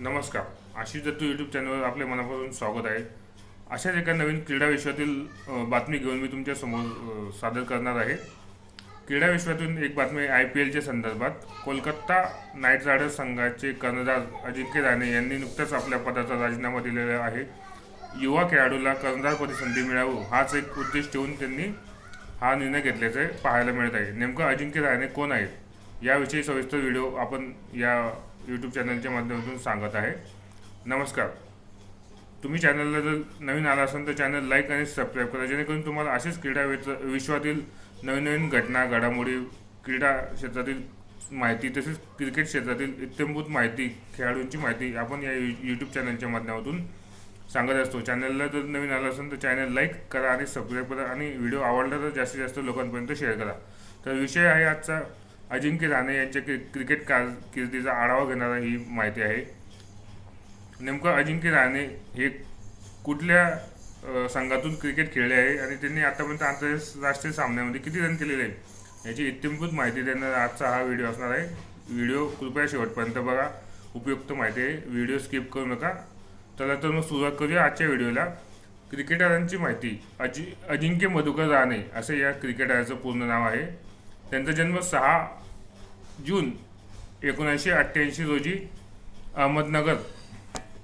नमस्कार. आशिष दत्तू यूट्यूब चॅनलवर आपले मनापासून स्वागत आहे. अशाच एका नवीन क्रीडा विश्वातील बातमी घेऊन मी तुमच्यासमोर सादर करणार आहे. क्रीडा विश्वातून एक बातमी आय पी एलच्या संदर्भात. कोलकाता नाईट रायडर्स संघाचे कर्णधार अजिंक्य राणे यांनी नुकताच आपल्या पदाचा राजीनामा दिलेला आहे. युवा खेळाडूला कर्णधारपदी संधी मिळावं हाच एक उद्देश ठेवून त्यांनी हा निर्णय घेतल्याचे पाहायला मिळत आहे. नेमकं अजिंक्य राणे कोण आहेत? याविषयी सविस्तर व्हिडिओ आपण या यूट्यूब चॅनलच्या माध्यमातून सांगत आहे. नमस्कार. तुम्ही चॅनलला जर नवीन आला असाल तर चॅनल लाईक आणि सबस्क्राईब करा जेणेकरून तुम्हाला असेच क्रीडा विश्वातील नवीन नवीन घटना घडामोडी क्रीडा क्षेत्रातील माहिती तसेच क्रिकेट क्षेत्रातील इत्यंभूत माहिती खेळाडूंची माहिती आपण या यू यूट्यूब चॅनलच्या माध्यमातून सांगत असतो. चॅनलला जर नवीन आला असेल तर चॅनल लाईक करा आणि सबस्क्राईब करा आणि व्हिडिओ आवडला तर जास्तीत जास्त लोकांपर्यंत शेअर करा. तर विषय आहे आजचा अजिंक्य राणे यांच्या क्रि क्रिकेट कारकिर्दीचा आढावा घेणारा ही माहिती आहे. नेमकं अजिंक्य राणे हे कुठल्या संघातून क्रिकेट खेळले आहे आणि त्यांनी आतापर्यंत आंतरराष्ट्रीय सामन्यामध्ये किती रन केलेले आहे याची इत्यंभूत माहिती देणार आजचा हा व्हिडिओ असणार आहे. व्हिडिओ कृपया शेवटपर्यंत बघा. उपयुक्त माहिती आहे. व्हिडिओ स्किप करू नका. चला तर मग सुरुवात करूया आजच्या व्हिडिओला. क्रिकेटरांची माहिती अजि अजिंक्य मधुकर राणे असे या क्रिकेटरचं पूर्ण नाव आहे. त्यांचा जन्म सहा जून एकोणीसशे अठ्ठ्याऐंशी रोजी अहमदनगर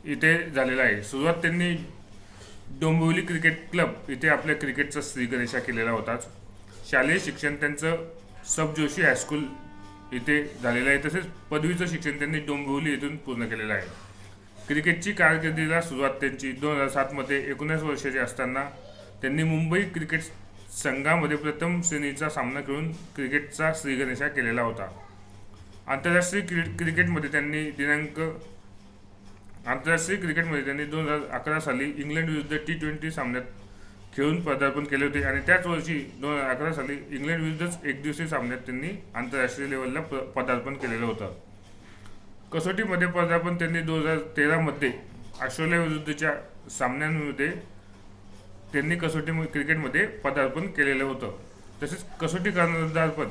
इथे झालेला आहे. सुरुवात त्यांनी डोंबिवली क्रिकेट क्लब इथे आपल्या क्रिकेटचा श्रीगणेशा केलेला होताच. शालेय शिक्षण त्यांचं सब जोशी हायस्कूल इथे झालेलं आहे. तसेच पदवीचं शिक्षण त्यांनी डोंबिवली इथून पूर्ण केलेलं आहे. क्रिकेटची कारकिर्दीला सुरुवात त्यांची दोन हजार सातमध्ये एकोणीस वर्षाचे असताना त्यांनी मुंबई क्रिकेट संघामध्ये प्रथम श्रेणीचा सामना खेळून क्रिकेटचा श्रीगणेशा केलेला होता. आंतरराष्ट्रीय क्रिकेट क्रिकेटमध्ये त्यांनी दिनांक आंतरराष्ट्रीय क्रिकेटमध्ये त्यांनी दोन हजार अकरा साली इंग्लंड विरुद्ध टी ट्वेंटी सामन्यात खेळून पदार्पण केले होते आणि त्याच वर्षी दोन हजार अकरा साली इंग्लंड विरुद्धच एकदिवसीय सामन्यात त्यांनी आंतरराष्ट्रीय लेवलला प- पदार्पण केलेलं होतं. कसोटीमध्ये पदार्पण त्यांनी दोन हजार तेरामध्ये ऑस्ट्रेलिया विरुद्धच्या सामन्यांमध्ये त्यांनी कसोटी क्रिकेटमध्ये पदार्पण केलेलं होतं. तसेच कसोटी कर्णधारपद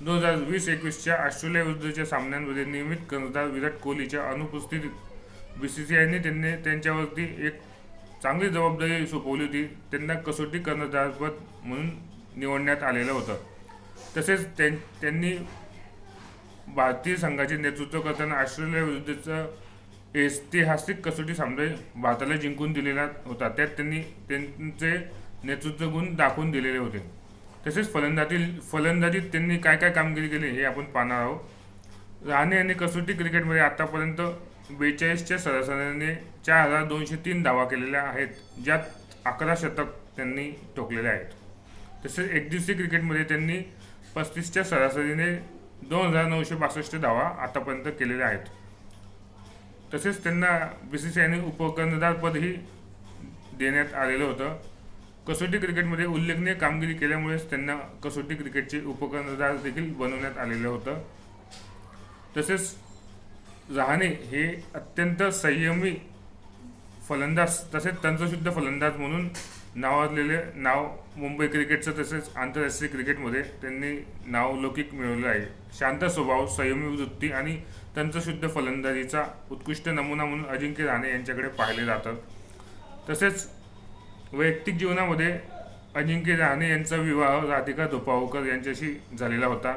दोन हजार वीस एकवीसच्या ऑस्ट्रेलिया विरुद्धच्या सामन्यांमध्ये नियमित कर्णधार विराट कोहलीच्या अनुपस्थितीत बी सी सी आयने त्यांनी त्यांच्यावरती एक चांगली जबाबदारी सोपवली होती. त्यांना कसोटी कर्णधारपद म्हणून निवडण्यात आलेलं होतं. तसेच त्यां- त्यांनी भारतीय संघाचे नेतृत्व करताना ऑस्ट्रेलियाविरुद्धचं ऐतिहासिक कसोटी सामने भारताला जिंकून दिलेला होता. त्यात त्यांनी त्यांचे नेतृत्व गुण दाखवून दिलेले होते. तसेच फलंदाजी फलंदाजीत त्यांनी काय काय कामगिरी केली हे आपण पाहणार आहोत. राणे यांनी कसोटी क्रिकेटमध्ये आतापर्यंत बेचाळीसच्या सरासरीने चार हजार दोनशे तीन धावा केलेल्या आहेत ज्यात अकरा शतक त्यांनी ठोकलेले आहेत. तसेच एकदिवसीय क्रिकेटमध्ये त्यांनी पस्तीसच्या सरासरीने दोन हजार नऊशे बासष्ट धावा आतापर्यंत केलेल्या आहेत. तसेच त्यांना बी सी सी आयने उपकर्णधारपदही देण्यात आलेलं होतं. कसोटी क्रिकेटमध्ये उल्लेखनीय कामगिरी केल्यामुळेच त्यांना कसोटी क्रिकेटचे उपकर्णधार देखील बनवण्यात आलेलं होतं. तसेच रहाणे हे अत्यंत संयमी फलंदाज तसेच तंत्रशुद्ध फलंदाज म्हणून नावाजलेले नाव मुंबई क्रिकेटचं तसेच आंतरराष्ट्रीय क्रिकेटमध्ये त्यांनी नावलौकिक मिळवलं आहे. शांत स्वभाव संयमी वृत्ती आणि तंत्रशुद्ध फलंदाजीचा उत्कृष्ट नमुना म्हणून अजिंक्य राणे यांच्याकडे पाहिले जातात. तसेच वैयक्तिक जीवनामध्ये अजिंक्य राणे यांचा विवाह राधिका धोपावकर यांच्याशी झालेला होता.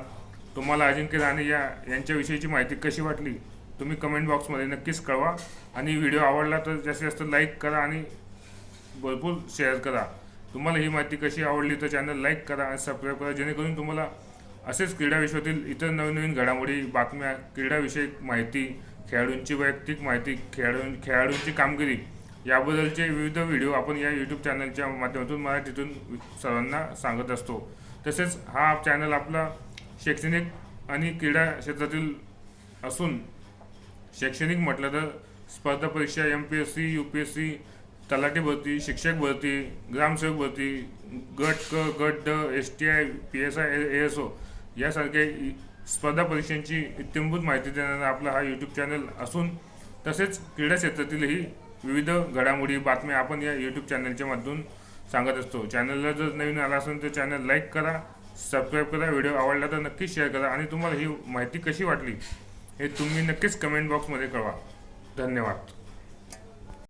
तुम्हाला अजिंक्य राणे या यांच्याविषयीची माहिती कशी वाटली? तुम्ही कमेंट बॉक्समध्ये नक्कीच कळवा. आणि व्हिडिओ आवडला तर जास्तीत जास्त लाईक करा आणि भरपूर शेअर करा. तुम्हाला ही माहिती कशी आवडली तर चॅनल लाईक करा आणि सबस्क्राईब करा. जेणेकरून तुम्हाला असेच क्रीडा विश्वातील इतर नवीन नवीन घडामोडी बातम्या क्रीडाविषयक माहिती खेळाडूंची वैयक्तिक माहिती खेळाडू खेळाडूंची कामगिरी याबद्दलचे विविध व्हिडिओ आपण या यूट्यूब चॅनलच्या माध्यमातून मराठीतून सर्वांना सांगत असतो. तसेच हा चॅनल आपला शैक्षणिक आणि क्रीडा क्षेत्रातील असून शैक्षणिक म्हटलं तर स्पर्धा परीक्षा M P S C U P S C तलाठी भरती शिक्षक भरती ग्रामसेवक भरती गट क गट ड S T I P S I A S O यासारख्या स्पर्धा परीक्षांची इत्यंभूत माहिती देणारा आपला हा यूट्यूब चॅनल असून तसेच क्रीडा क्षेत्रातीलही विविध घडामोडी बातम्या आपण या यूट्यूब चॅनलच्या माध्यमातून सांगत असतो. चॅनलला जर नवीन आला असेल तर चॅनल लाईक करा सबस्क्राईब करा व्हिडिओ आवडला तर नक्कीच शेअर करा आणि तुम्हाला ही माहिती कशी वाटली हे तुम्ही नक्कीच कमेंट बॉक्समध्ये कळवा. धन्यवाद.